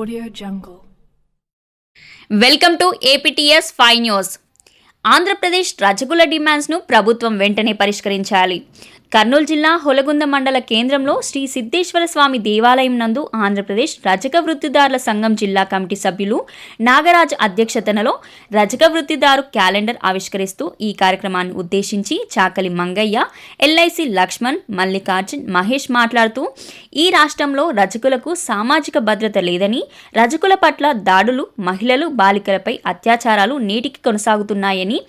Audio Jungle. Welcome to APTS five news Andhra Pradesh రజకుల డిమాండ్స్ను ప్రభుత్వం వెంటనే పరిష్కరించాలి కర్నూలు జిల్లా హొలగుంద మండల కేంద్రంలో శ్రీ సిద్ధేశ్వర స్వామి దేవాలయం నందు ఆంధ్రప్రదేశ్ రజక వృత్తిదారుల సంఘం జిల్లా కమిటీ సభ్యులు నాగరాజ్ అధ్యక్షతనలో రజక వృత్తిదారు క్యాలెండర్ ఆవిష్కరిస్తూ ఈ కార్యక్రమాన్ని ఉద్దేశించి చాకలి మంగయ్య ఎల్ఐసి లక్ష్మణ్ మల్లికార్జున్ మహేష్ మాట్లాడుతూ ఈ రాష్ట్రంలో రజకులకు సామాజిక భద్రత లేదని రజకుల పట్ల దాడులు మహిళలు బాలికలపై అత్యాచారాలు నేటికి కొనసాగుతున్నాయని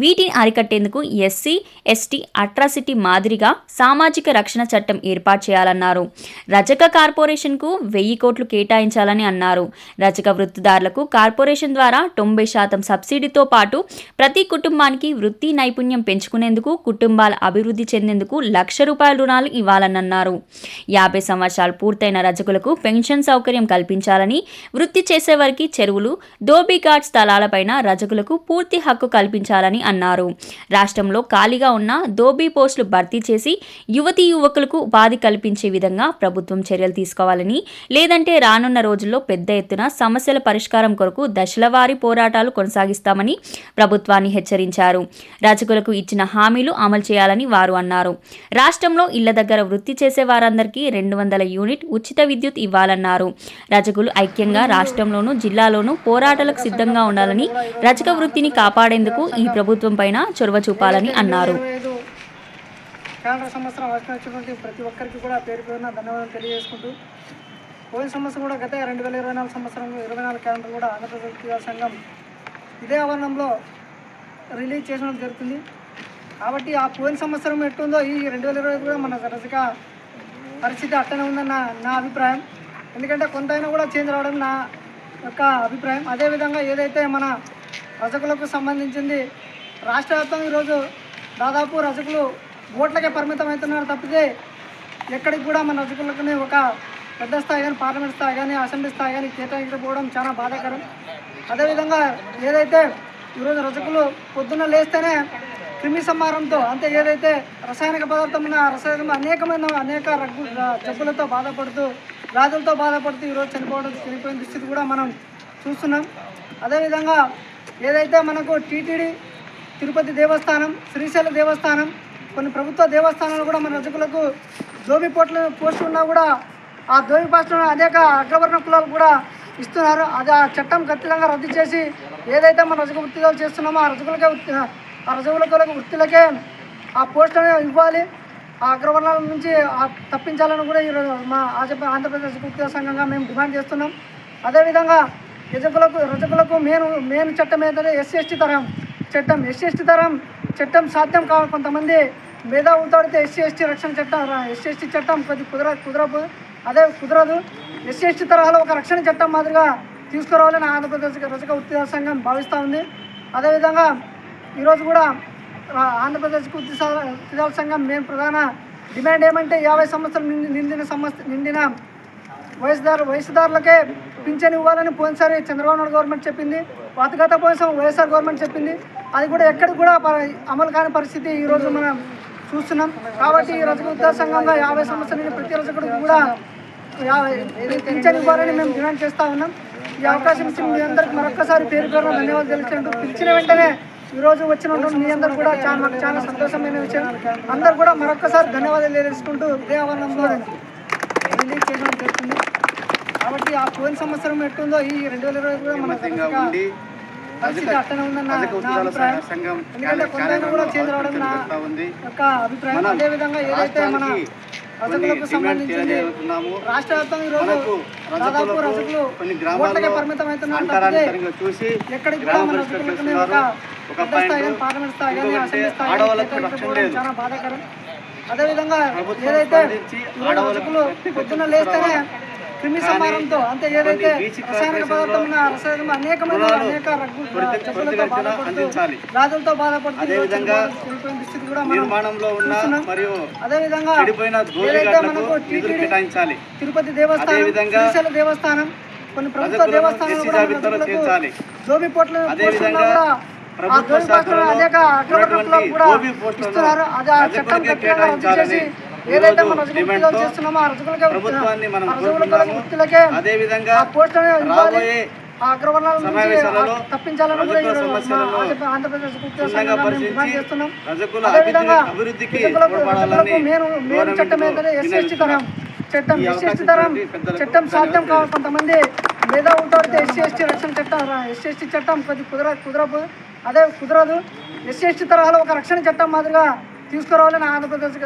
వీటిని అరికట్టేందుకు ఎస్సీ ఎస్టీ అట్రాసిటీ మాదిరిగా సామాజిక రక్షణ చట్టం ఏర్పాటు చేయాలన్నారు. రజక కార్పొరేషన్కు వెయ్యి కోట్లు కేటాయించాలని అన్నారు. రజక వృత్తిదారులకు కార్పొరేషన్ ద్వారా తొంభై శాతం సబ్సిడీతో పాటు ప్రతి కుటుంబానికి వృత్తి నైపుణ్యం పెంచుకునేందుకు కుటుంబాల అభివృద్ధి చెందేందుకు లక్ష రూపాయల రుణాలు ఇవ్వాలని అన్నారు యాభై సంవత్సరాలు పూర్తయిన రజకులకు పెన్షన్ సౌకర్యం కల్పించాలని వృత్తి చేసేవారికి చెరువులు దోబీఘాట్ స్థలాలపైన రజకులకు పూర్తి హక్కు కల్పించాలని అన్నారు. రాష్ట్రంలో ఖాళీగా ఉన్న దోబీ పోస్టులు భర్తీ చేసి యువతీ యువకులకు ఉపాధి కల్పించే విధంగా ప్రభుత్వం చర్యలు తీసుకోవాలని లేదంటే రానున్న రోజుల్లో పెద్ద ఎత్తున సమస్యల పరిష్కారం కొరకు దశలవారీ పోరాటాలు కొనసాగిస్తామని ప్రభుత్వాన్ని హెచ్చరించారు. రజకులకు ఇచ్చిన హామీలు అమలు చేయాలని వారు అన్నారు. రాష్ట్రంలో ఇళ్ళ దగ్గర వృత్తి చేసే వారందరికీ రెండు వందల యూనిట్ ఉచిత విద్యుత్ ఇవ్వాలన్నారు. రజకులు ఐక్యంగా రాష్ట్రంలోనూ జిల్లాలోనూ పోరాటాలకు సిద్ధంగా ఉండాలని రచక వృత్తిని కాపాడేందుకు ఈ ప్రభుత్వం పైన చొరవ చూపాలని అన్నారు. క్యాలెండర్ సంవత్సరం వచ్చినటువంటి ప్రతి ఒక్కరికి కూడా పేరు పేరున ధన్యవాదాలు తెలియజేసుకుంటూ పోయిన సంవత్సరం కూడా గత రెండు వేల ఇరవై నాలుగు సంవత్సరంలో ఇరవై నాలుగు క్యాలెండర్ కూడా ఆంధ్రప్రదేశ్ క్రీడా సంఘం ఇదే ఆవరణంలో రిలీజ్ చేయడం జరుగుతుంది. కాబట్టి ఆ పోయిన సంవత్సరం ఎట్టుందో ఈ రెండు వేల ఇరవై కూడా మన రసిక పరిస్థితి అట్టనే ఉందన్న నా అభిప్రాయం. ఎందుకంటే కొంతైనా కూడా చేంజ్ రావడం నా యొక్క అభిప్రాయం. అదేవిధంగా ఏదైతే మన రజకులకు సంబంధించింది రాష్ట్ర వ్యాప్తంగా ఈరోజు దాదాపు రజకులు ఓట్లకే పరిమితం అవుతున్నారు తప్పితే ఎక్కడికి కూడా మన రజకులకునే ఒక పెద్ద స్థాయి కానీ పార్లమెంట్ స్థాయి కానీ అసెంబ్లీ స్థాయి కానీ కేటాయించకపోవడం చాలా బాధాకరం. అదేవిధంగా ఏదైతే ఈరోజు రజకులు పొద్దున్న లేస్తేనే క్రిమి సంహారంతో అంతే ఏదైతే రసాయనిక పదార్థం ఉన్న అనేకమైన అనేక రగ్గు జబ్బులతో బాధపడుతూ వ్యాధులతో బాధపడుతూ ఈరోజు చనిపోవడం చనిపోయిన దుస్థితి కూడా మనం చూస్తున్నాం. అదేవిధంగా ఏదైతే మనకు టీటీడీ తిరుపతి దేవస్థానం శ్రీశైల దేవస్థానం కొన్ని ప్రభుత్వ దేవస్థానాలు కూడా మన రజకులకు దోమి పోట్లు పోస్టులు ఉన్నా కూడా ఆ దోమి పోస్టులను అనేక అగ్రవర్ణ కులాలు కూడా ఇస్తున్నారు. అది ఆ చట్టం ఖచ్చితంగా రద్దు చేసి ఏదైతే మన రజక వృత్తిలో చేస్తున్నామో ఆ రజకులకే వృత్తి ఆ రజకులకు వృత్తులకే ఆ పోస్టులను ఇవ్వాలి. ఆ అగ్రవర్ణాల నుంచి ఆ తప్పించాలని కూడా ఈరోజు మా ఆంధ్రప్రదేశ్ వృత్తి సంఘంగా మేము డిమాండ్ చేస్తున్నాం. అదేవిధంగా రజకులకు రజకులకు మెయిన్ మెయిన్ చట్టం ఏంటంటే ఎస్సీ ఎస్టీ తరం చట్టం. ఎస్సీ ఎస్టీ తరం చట్టం సాధ్యం కావాలి కొంతమంది మేధావులతో ఎస్సీ ఎస్టీ రక్షణ చట్టం ఎస్సీ ఎస్టీ చట్టం కొద్ది కుదర కుదరదు అదే కుదరదు. ఎస్సీ ఎస్టీ తరహాలో ఒక రక్షణ చట్టం మాదిరిగా తీసుకురావాలని ఆంధ్రప్రదేశ్ రజక వృత్తి సంఘం భావిస్తూ ఉంది. అదేవిధంగా ఈరోజు కూడా ఆంధ్రప్రదేశ్ వృత్తి వృత్తిదారుల సంఘం మెయిన్ ప్రధాన డిమాండ్ ఏమంటే యాభై సంవత్సరం నిండిన సంవత్సరం నిండిన వయసుదారు వయసుదారులకే పింఛన్ ఇవ్వాలని పోయినసారి చంద్రబాబు నాయుడు గవర్నమెంట్ చెప్పింది. పాత గత పోయిన వైఎస్ఆర్ గవర్నమెంట్ చెప్పింది. అది కూడా ఎక్కడికి కూడా అమలు కాని పరిస్థితి ఈరోజు మనం చూస్తున్నాం. కాబట్టి ఈ రజక ఉద్యోగ సంఘంగా యాభై సంవత్సరాల ప్రతి రజకుడికి కూడా పింఛన్ ఇవ్వాలని మేము డిమాండ్ చేస్తూ ఉన్నాం. ఈ అవకాశం ఇచ్చిన మీ అందరికి మరొకసారి పేరు పేరున ధన్యవాదాలు తెలుసుకుంటూ పిలిచిన వెంటనే ఈ రోజు వచ్చినటువంటి మీ అందరు కూడా చాలా మాకు చాలా సంతోషమైన విషయం. అందరు కూడా మరొకసారి ధన్యవాదాలు తెలుసుకుంటూ ఆవరణంలో రిలీజ్ చేయడం జరుగుతుంది. కాబట్టి ఆ పోయిన సంవత్సరం ఎట్టుందో ఈ రెండు వేల ఇరవై కూడా మన రజక పరిస్థితి అట్టనే ఉందన్న నా అభిప్రాయం. సంఘం ఎందుకంటే కొంతైనా కూడా చేంజ్ రావడం నా ఉంది. యొక్క అభిప్రాయం. అదేవిధంగా ఏదైతే మన సంబంధించింది రాష్ట్ర వ్యాప్తంగా ఈరోజు దాదాపు ఓట్లకే పరిమితం అవుతున్నారు చూసి ఎక్కడికి కూడా మన. ఒక పెద్ద స్థాయి కానీ పార్లమెంట్ స్థాయి కానీ అసెంబ్లీ స్థాయి. చాలా బాధాకరం. అదేవిధంగా ఏదైతే పొద్దున్న లేస్తేనే క్రిమి సంహారంతో అంటే ఏదైతే రసాయనిక పదార్థం ఉన్న రసాయనం అనేకమైన అనేక జబ్బులతో త్వరితగతిన బాధపడుతూ దుస్థితి కూడా నిర్మాణంలో ఉన్న. మరియు అదేవిధంగా ఏదైతే మనకు టీటీడీ కేటాయించాలి తిరుపతి దేవస్థానం దేవస్థానం కొన్ని ప్రభుత్వ దేవస్థానాలు కూడా మన జాబితాలో రజకులకు చేర్చాలి. దోబి పోట్లు అదేవిధంగా పోస్టుల్లో కూడా ఆ ప్రభుత్వ శాఖలలో అనేక కులాలు కూడా ఇస్తున్నారు అది ఆ చట్టం ఖచ్చితంగా రద్దు చేసి ఏదైతే మన చేస్తున్నామో ఆ ప్రభుత్వాన్ని మనం పోస్ట్. రాబోయే సమావేశాలలో సమస్యలను క్షుణ్ణంగా పరిశీలించి రజకుల అభివృద్ధికి తోడ్పడాలని మేలు మేలు చట్టం ఎస్సీ ఎస్టీ తరం. చట్టం సాధ్యం. కావాలి కొంతమంది. లేదా ఉంటాడితే ఎస్సీ ఎస్టీ రక్షణ చట్టం ఎస్సీ ఎస్టీ చట్టం కొద్ది కుదర కుదరదు. అదే కుదరదు. ఎస్సీ ఎస్టీ తరహాలో ఒక రక్షణ చట్టం మాదిరిగా తీసుకురావాలని ఆంధ్రప్రదేశ్